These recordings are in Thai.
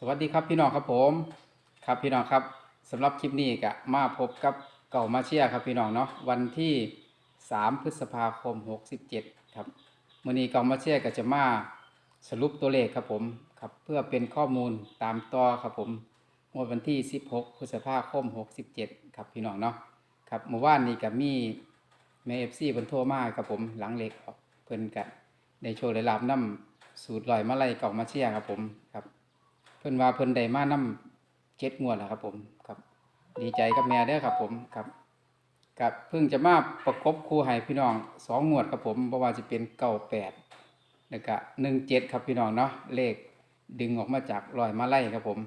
สวัสดีครับพี่น้องครับผมครับพี่น้องครับสำหรับคลิปนี้ก็มาพบกับเก่ามาเชียครับพี่น้องเนาะวันที่ 3 พฤษภาคม 67 ครับมื้อนี้เก่ามาเชียก็จะมาสรุปตัวเลขครับผมครับเพื่อเป็นข้อมูลตามต่อครับผมงวดวันที่ 16 พฤษภาคม 67 ครับพี่น้องเนาะครับเมื่อวานนี้ก็มีแม่ FC เพิ่นโทรมาครับผมหลังเลขออกเพิ่นก็ได้โชว์ได้รับนำสูตรลอยมาไล่เก่ามาเชียครับผมครับ พิ่นว่าเพิ่นได้มานำเจ็ดงวดแล้วครับ ผมครับ ดีใจกับแม่เด้ครับ ผมครับกับเพิ่งจะมาประกบคู่ให้พี่น้องสองงวดครับผมบ่ว่าจะเป็นเก้าแปดแล้วก็หนึ่งเจ็ดครับพี่น้องเนาะเลขดึงออกมาจากรอยมาไล่ครับผม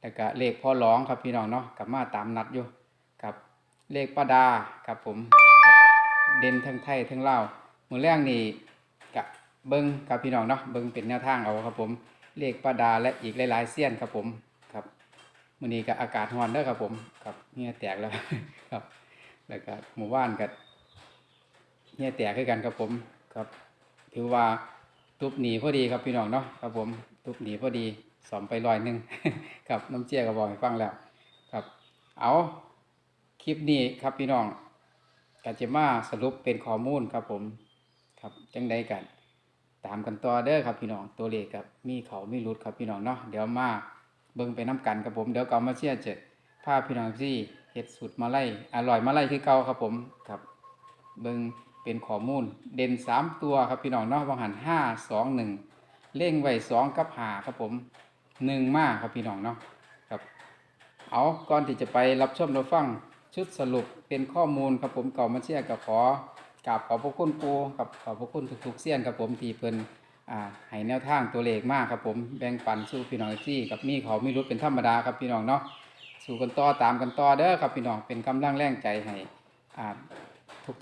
แล้วก็เลขพ่อร้องครับพี่น้องเนาะกับมาตามนัดอยู่กับเลขป้าดาครับผมเด่นทั้งไทยทั้งเล่ามือแรกนี่กะเบิ้งครับพี่น้องเนาะเบิ้งเป็นแนวทางเอาครับผม เลขป้าดาและอีกหลายๆเสี้ยนครับผมครับมื้อนี้ก็อากาศร้อนเด้อครับผมครับเหี่ยแตกแล้วครับ แล้วก็หมู่บ้านก็เหี่ยแตกคือกันครับผมครับ ถือว่าทุบหนีพอดีครับพี่น้องเนาะครับผมทุบหนีพอดีสอมไปลอยหนึ่งครับน้ำเจี๊ยก็บอกให้ฟังแล้วครับ เอาคลิปนี้ครับพี่น้องกาจะมาสรุปเป็นข้อมูลครับผมครับจังใดกัน ตามกันต่อเด้อครับพี่น้องตัวเลขครับมีเขามีรุดครับพี่น้องเนาะเดี๋ยวมาเบิ่งไปน้กันครับผมเดี๋ยวก็มาเชียร์เจ็ดภาพพี่น้องที่เฮ็ดสูตรมาไล่อร่อยมาไล่คือเก่าครับผมครับเบิ่งเป็นข้อมูลเด่นสามตัวครับพี่น้องเนาะวางหันห้าสองหนึ่งเล่งไว้สองกับหาครับผมหนึ่งมากครับพี่น้องเนาะครับเอาก่อนที่จะไปรับชมรับฟังชุดสรุปเป็นข้อมูลครับผมเก่ามาเชียร์กับขอ กราบขอบพระคุณปูกับขอบพระคุณทุกๆเสี้ยนครับผมที่เพิ่นอ่าให้แนวทางตัวเลขมากครับผมแบ่งปันสู่พี่น้องที่กับมีเขามีรุดเป็นธรรมดาครับพี่น้องเนาะสู่กันต่อตามกันต่อเด้อครับพี่น้องเป็นกำลังแรงใจให้อ่า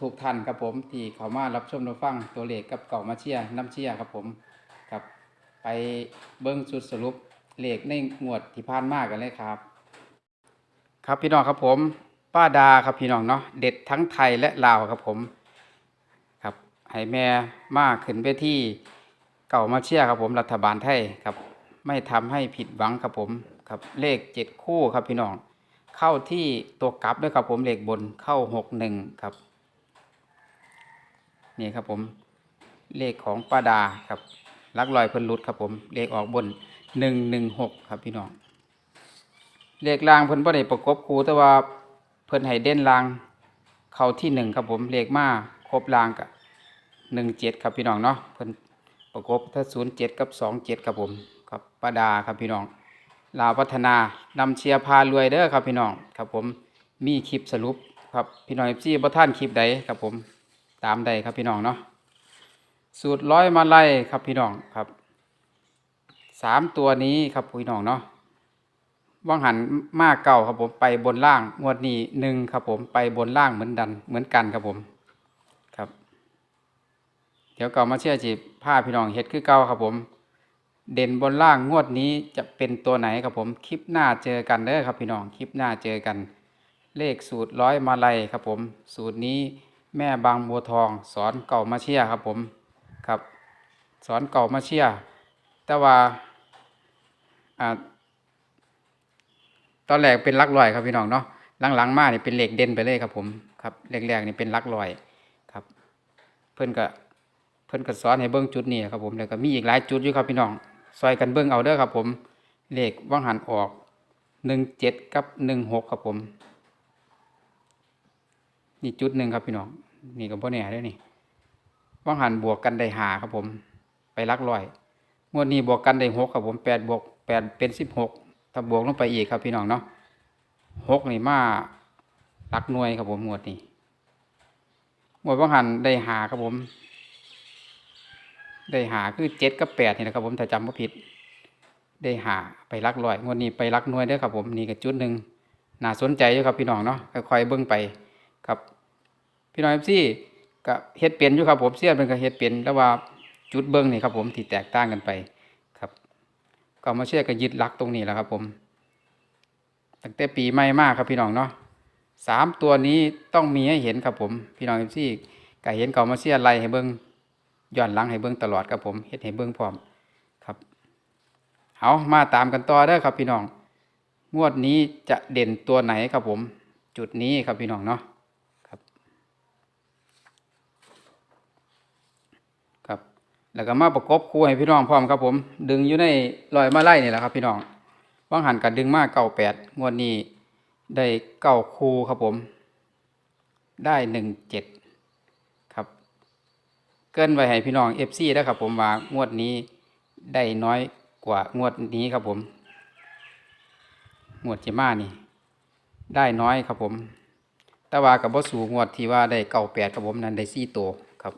ทุกๆท่านครับผมที่เขามารับชมรับฟังตัวเลขกับเก่ามาเชียร์น้ำเชียร์ครับผมครับไปเบิ้งสุดสรุปเลขในงวดที่ผ่านมากกันเลยครับ ครับพี่น้องครับผม ป้าดาครับพี่น้องเนาะเด็ดทั้งไทยและลาวครับผม ให้แม่มากขึ้นไปที่เก่ามาเชียครับผมรัฐบาลไทยครับ ไม่ทำให้ผิดหวังครับผมครับเลขเจ็ดคู่ครับพี่น้อง เข้าที่ตัวกลับด้วยครับผมเลขบนเข้าหกหนึ่งครับนี่ครับผมเลขของป้าดาครับลักลอยเพิ่นหลุดครับผมเลขออกบนหนึ่งหนึ่งหกครับพี่น้องเลขล่างเพิ่นบ่ได้ประกบคู่แต่ว่าเพิ่นให้เด่นล่าง เข้าที่หนึ่งครับผมเลขมาครบรางกับ หนึ่งเจ็ดครับพี่น้องเนาะเพิ่นประกบถ้าศูนย์เจ็ดกับสองเจ็ดครับผมครับป้าดาครับพี่น้องลาวพัฒนานำเชียร์พารวยเด้อครับพี่น้องครับผมมีคลิปสรุปครับพี่น้องเอฟซีบ่ท่านคลิปใดครับผมตามใดครับพี่น้องเนาะสูตรร้อยมาไล่ครับพี่น้องครับสามตัวนี้ครับพี่น้องเนาะว่างหันมากเก่าครับผมไปบนล่างงวดนี้หนึ่งครับผมไปบนล่างเหมือนดันเหมือนกันครับผม เดี๋ยวเก่ามาเชื่อจีผ้าพี่น้องเฮ็ดคือเก่าครับผม เด่นบนล่างงวดนี้จะเป็นตัวไหนครับผมคลิปหน้าเจอกันเด้อครับพี่น้องคลิปหน้าเจอกัน เลขสูตรร้อยมาลัยครับผม สูตรนี้แม่บางบัวทองสอนเก่ามาเชียร์ครับผมครับ สอนเก่ามาเชียร์แต่ว่าอ่าตอนแรกเป็นลักลอยครับพี่น้องเนาะหลังๆมาเนี่เป็นเหล็กเด่นไปเลยครับผมครับแรกๆนี่เป็นลักลอยครับ เพิ่อนก็ เพิ่นก็สอนให้เบิ้งจุดนี้ครับผมแล้วก็มีอีกหลายจุดอยู่ครับพี่น้องซอยกันเบิ้งเอาเด้อครับผมเลขว่างหันออกหนึ่งเจ็ดกับหนึ่งหกครับผมนี่จุดหนึ่งครับพี่น้องนี่ก็บ่แน่ด้อนี่ว่างหันบวกกันได้หาครับผม ไปลักลอยงวดนี้บวกกันได้หกครับผมแปดบวกแปดเป็นสิบหกถ้าบวกลงไปอีกครับพี่น้องเนาะหกนี่มาลักหน่วยครับผมหมวดนี้หมวดบางหันได้หาครับผม ได้หาคือเจ็ดกับแปดนี่นะครับผมถ้าจำไม่ผิด ได้หาไปหลักร้อยงวดนี้ไปหลักนวยด้อครับผมนี่ก็จุดหนึ่งน่าสนใจอยู่ครับพี่น้องเนาะค่อยๆเบิ่งไปครับพี่น้องเอฟซีก็เฮ็ดเปลี่ยนอยู่ครับผมเสี้ยนเป็นก็เฮ็ดเปลี่ยนแต่ว่าจุดเบิ่งนี่ครับผมที่แตกต่างกันไปครับ ก็มาเชื่อกันยึดหลักตรงนี้แหละครับผมตั้งแต่ปีใหม่มากครับพี่น้องเนาะสามตัวนี้ต้องมีให้เห็นครับผม พี่น้องเอฟซีก็เห็นก็มาเชื่อไล่ให้เบิ้ง ย้อนหลังให้เบิ้งตลอดครับผมเฮ็ดให้เบิ้งพร้อมครับ เอามาตามกันต่อเด้อครับพี่น้อง งวดนี้จะเด่นตัวไหนครับผม จุดนี้ครับพี่น้องเนาะครับ ครับ แล้วก็มาประกบคู่ให้พี่น้องพร้อมครับผม ดึงอยู่ในรอยมาไล่นี่แหละครับ พี่น้องว่างหันกันดึงมากเก้าแปดงวดนี้ได้เก้าคู่ครับผม ได้หนึ่งเจ็ด เกินไว้ให้พี่น้องเอฟซีแล้วครับผมว่างวดนี้ได้น้อยกว่างวดนี้ครับผม งวดจิมานี่ ได้น้อยครับผม แต่ว่ากับบ่สูงวดที่ว่าได้เก้าแปดครับผมนั้นได้สี่ตัวครับ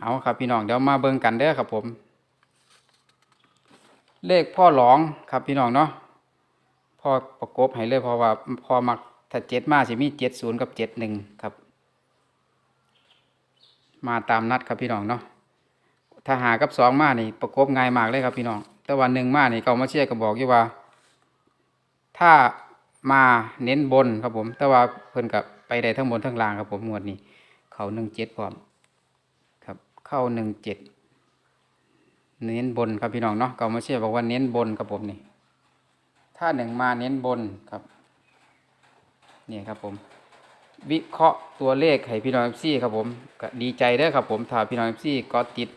เอาครับพี่น้องเดี๋ยวมาเบิ่งกันเด้อครับผม เลขพ่อหลองครับพี่น้องเนาะพ่อประกบให้เลยเพราะว่าพอมักถ้าเจ็ดมาสิมีเจ็ดศูนย์กับเจ็ดหนึ่งครับ มาตามนัดครับพี่น้องเนาะถ้าหากับสองมานี่ประกบง่ายมากเลยครับพี่น้อง แต่วันหนึ่งมานี่เกามาเชียร์ก็บอกอยู่ว่า ถ้ามาเน้นบนครับผม แต่ว่าเพิ่นกับไปได้ทั้งบนทั้งล่างครับผมงวดนี้ เขาหนึ่งเจ็ดพร้อมครับเข้าหนึ่งเจ็ดเน้นบนครับพี่น้องเนาะเกามาเชียร์บอกว่าเน้นบนครับผมนี่ ถ้าหนึ่งมาเน้นบนครับนี่ครับผม วิเคราะห์ตัวเลขให้พี่น้องเอฟซีครับผมก็ดีใจเด้อครับผมถ้าพี่น้องเอฟซีก็ติด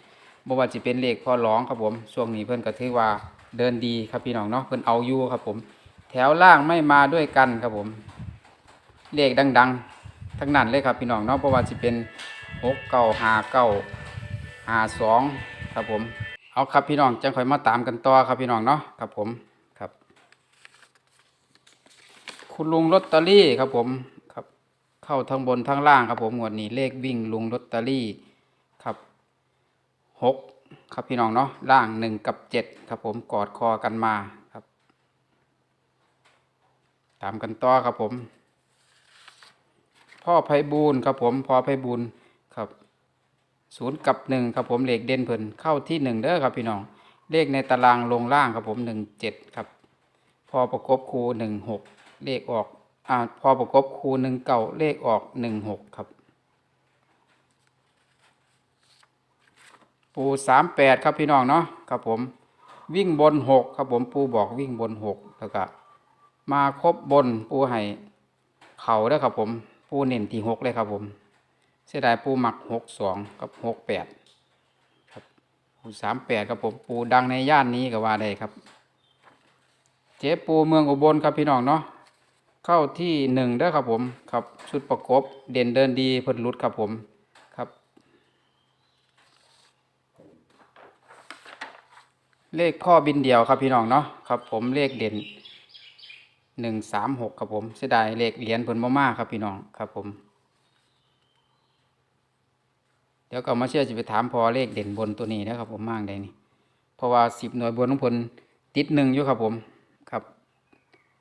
บ่ว่าจะเป็นเลขพ่อร้องครับผมช่วงนี้เพิ่อนก็ถือว่าเดินดีครับพี่น้องเนาะเพิ่อนเอาอยู่ครับผม แถวล่างไม่มาด้วยกันครับผม เลขดัง ๆ ทั้งนั้นเลยครับพี่น้องเนาะเพราะว่าจะเป็นหกเก้าหาเก้าหาสองครับผม เอาครับพี่น้องจังค่อยมาตามกันต่อครับพี่น้องเนาะครับผมครับ คุณลุงลอตเตอรี่ครับผม เข้าทั้งบนทั้งล่างครับผมงวดนี้เลขวิ่งลุงลอตเตอรี่ครับหกครับพี่น้องเนาะล่างหนึ่งกับเจ็ดครับผมกอดคอกันมาครับ ตามกันต่อครับผม พ่อไพบูลครับผมพ่อไพบูลครับศูนย์กับหนึ่งครับผมเลขเด่นเพิ่นเข้าที่หนึ่งเด้อครับพี่น้อง เลขในตารางลงล่างครับผมหนึ่งเจ็ดครับ พอประกบคูหนึ่งหกเลขออก อ่าพอประกบคูหนึ่งเก่าเลขออกหนึ่งหกครับ ปูสามแปดครับพี่น้องเนาะครับผมวิ่งบนหกครับผมปูบอกวิ่งบนหกแล้วก็มาครบบนปูให้เข่าเด้อครับผมปูเน้นที่หกเลยครับผม เสียดายปูหมักหกสองกับหกแปดครับปูสามแปดครับผมปูดังในย่านนี้ก็ว่าได้ครับ เจ๊ปูเมืองอุบลครับพี่น้องเนาะ เข้าที่หนึ่งเด้ครับผมครับชุดประกบเด่นเดินดีเพิ่นรุดครับผมครับ เลขข้อบินเดียวครับพี่น้องเนาะครับผมเลขเด่นหนึ่งสามหกครับผมเสียดายเลขเหรียญเพิ่นบ่มากครับพี่น้องครับผมเดี๋ยวก็มาเชื่อจะไปถามพอเลขเด่นบนตัวนี้นะครับผมมากได้นี่เพราะว่าสิบหน่วยบนของเพิ่นติดหนึ่งอยู่ครับผม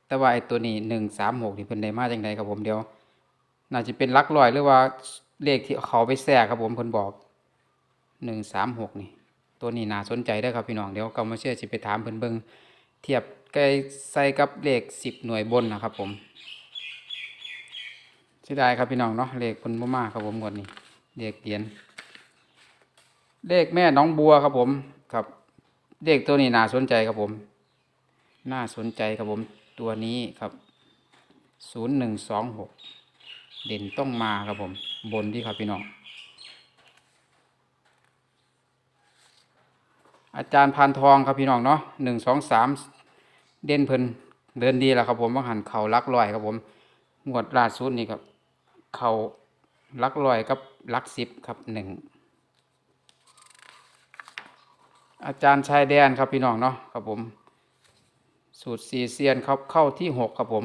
แต่ว่าไอ้ตัวนี้หนึ่งสามหกนี่เพิ่นได้มาจังไดครับผมเดี๋ยว น่าจะเป็นลักร้อยหรือว่าเลขที่เขาไปแทรกครับผมเพิ่นบอกหนึ่งสามหกนี่ ตัวนี้น่าสนใจเด้ครับพี่น้องเดี๋ยวก็มาเชื่อจะไปถามเพิ่นเบิ่งเทียบใกล้ใส่กับเลขสิบหน่วยบนนะครับผมเสียดายครับพี่น้องเนาะเลขเพิ่นบ่มากครับผมงวดนี้เลขเหรียญเลขแม่น้องบัวครับผมครับเลขตัวนี้น่าสนใจครับผม น่าสนใจครับผม ตัวนี้ครับศูนย์หนึ่งสองหกเด่นต้องมาครับผม บนที่ครับพี่น้อง อาจารย์พานทองครับพี่น้องเนาะหนึ่งสองสามเด่นเพิ่นเดินดีแล้วครับผมว่าหันเข่าลักลอยครับผมงวดล่าสุดนี่ครับ เข่าลักลอยกับลักสิบครับหนึ่งอาจารย์ชายแดนครับพี่น้องเนาะครับผม สูตรสี่เซียนครับเข้าที่หกครับผม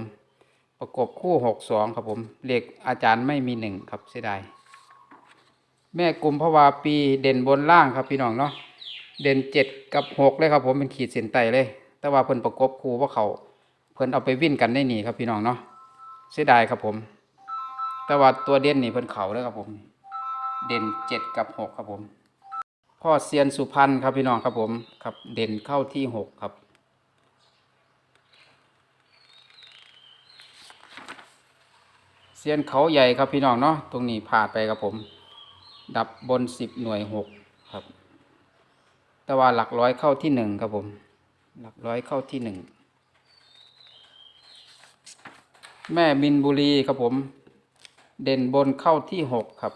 ประกบคู่หกสองครับผมเลขอาจารย์ไม่มีหนึ่งครับเสียดายแม่กลุ่มพวาปีเด่นบนล่างครับพี่น้องเนาะเด่นเจ็ดกับหกเลยครับผมเป็นขีดเส้นใต้เลย แต่ว่าเพิ่นประกบคู่ว่าเขาเพิ่นเอาไปวิ่นกันได้หนีครับพี่น้องเนาะเสียดายครับผม แต่ว่าตัวเด่นนี่เพิ่นเขาเลยครับผม เด่นเจ็ดกับหกครับผม พ่อเซียนสุพรรณครับพี่น้องครับผมครับเด่นเข้าที่หกครับ เซียนเขาใหญ่ครับพี่น้องเนาะตรงนี้ผ่าดไปครับผม ดับบนสิบหน่วยหกครับแต่แต่ว่าหลักร้อยเข้าที่หนึ่งครับผม หลักร้อยเข้าที่หนึ่งแม่มินบุรีครับผม เด่นบนเข้าที่หกครับ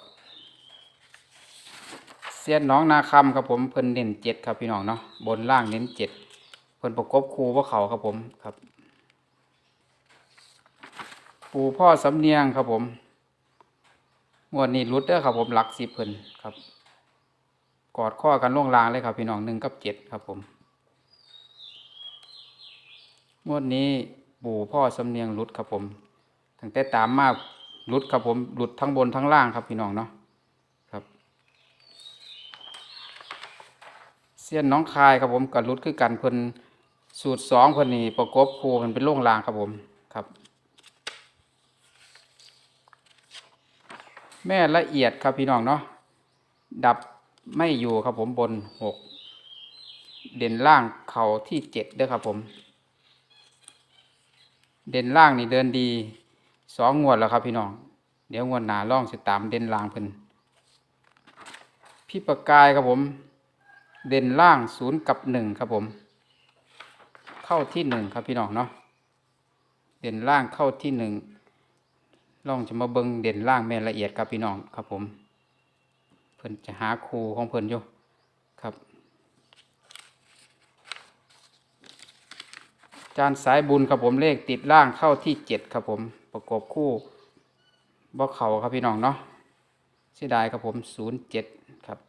เสียนน้องนาคำครับผมเพิ่นเด่นเจ็ดครับพี่น้องเนาะบนล่างเน้นเจ็ดเพิ่นประกบคูว่าเขาครับผมครับ ปูพ่อสำเนียงครับผมงวดนี้รุดเด้อครับผมหลักสิบเพิ่นครับ กอดข้อกันล่วงลางเลยครับ พี่น้องหนึ่งกับเจ็ดครับผมงวดนี้ปู่พ่อสำเนียงรุดครับผมตั้งแต่ตามมารุดครับผมหลุดทั้งบนทั้งล่างครับพี่น้องเนาะครับเสี้ยนน้องคายครับผมกับรุดคือกันเพิ่นสูตรสองเพิ่นนี่ประกบคู่มันเป็นล่วงลางครับผมครับ แม่ละเอียดครับพี่น้องเนาะดับไม่อยู่ครับผมบนหกเด่นล่างเข่าที่เจ็ดเด้อครับผม เด่นล่างนี่เดินดีสองงวดแล้วครับพี่น้อง เดี๋ยวงวดหนาล่องสิตามเด่นล่างเพิ่นพี่ประกายครับผม เด่นล่างศูนย์กับหนึ่งครับผม เข้าที่หนึ่งครับพี่น้องเนาะเด่นล่างเข้าที่หนึ่ง ลองจะมาเบิงเด่นล่างแม่ละเอียดครับพี่น้องครับผม เพิ่นจะหาครูของเพิ่นอยู่ครับ จานสายบุญครับผมเลขติดล่างเข้าที่เจ็ดครับผมประกบคู่บ่เขาครับพี่น้องเนาะเสียดายครับผมศูนย์เจ็ดครับ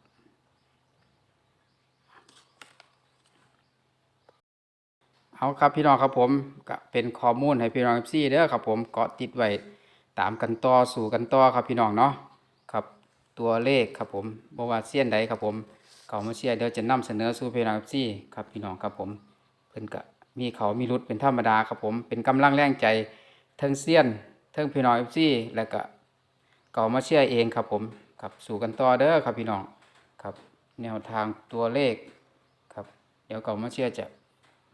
เอาครับพี่น้องครับผมก็เป็นข้อมูลให้พี่น้องเอฟซีเด้อครับผมเกาะติดไว้ ตามกันต่อสู่กันต่อครับพี่น้องเนาะครับตัวเลขครับผมบว่าเสี้ยนใดครับผมเขามาเชียร์เดี๋ยวจะนำเสนอสู่พี่น้องซี่ครับพี่น้องครับผมเพิ่นก็มีเขามีรุดเป็นธรรมดาครับผมเป็นกำลังแรงใจเทั้งเสี้ยนเทั้งพี่น้องเอฟซีแล้วก็เขามาเชียร์เองครับผมครับสู่กันต่อเด้อครับพี่น้องครับแนวทางตัวเลขครับเดี๋ยวเขามาเชียร์จะ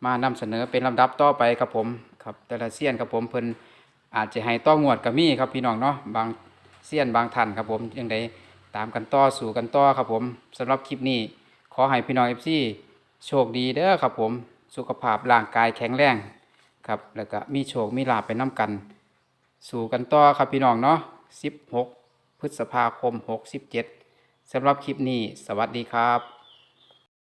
มานำเสนอเป็นลำดับต่อไปครับผมครับแต่ละเสี้ยนครับผมเพิ่น อาจจะให้ต้องงวดกับมีครับพี่น้องเนาะบางเสี้ยนบางท่านครับผมยังไดตามกันต่อสู่กันต่อครับผมสำหรับคลิปนี้ ขอให้พี่น้องเอฟซีโชคดีเด้อครับผมสุขภาพร่างกายแข็งแรงครับแล้วก็มีโชคมีลาภไปน้กัน สู่กันต่อครับพี่น้องเนาะ16 พฤษภาคม 67สำหรับคลิปนี้ สวัสดีครับ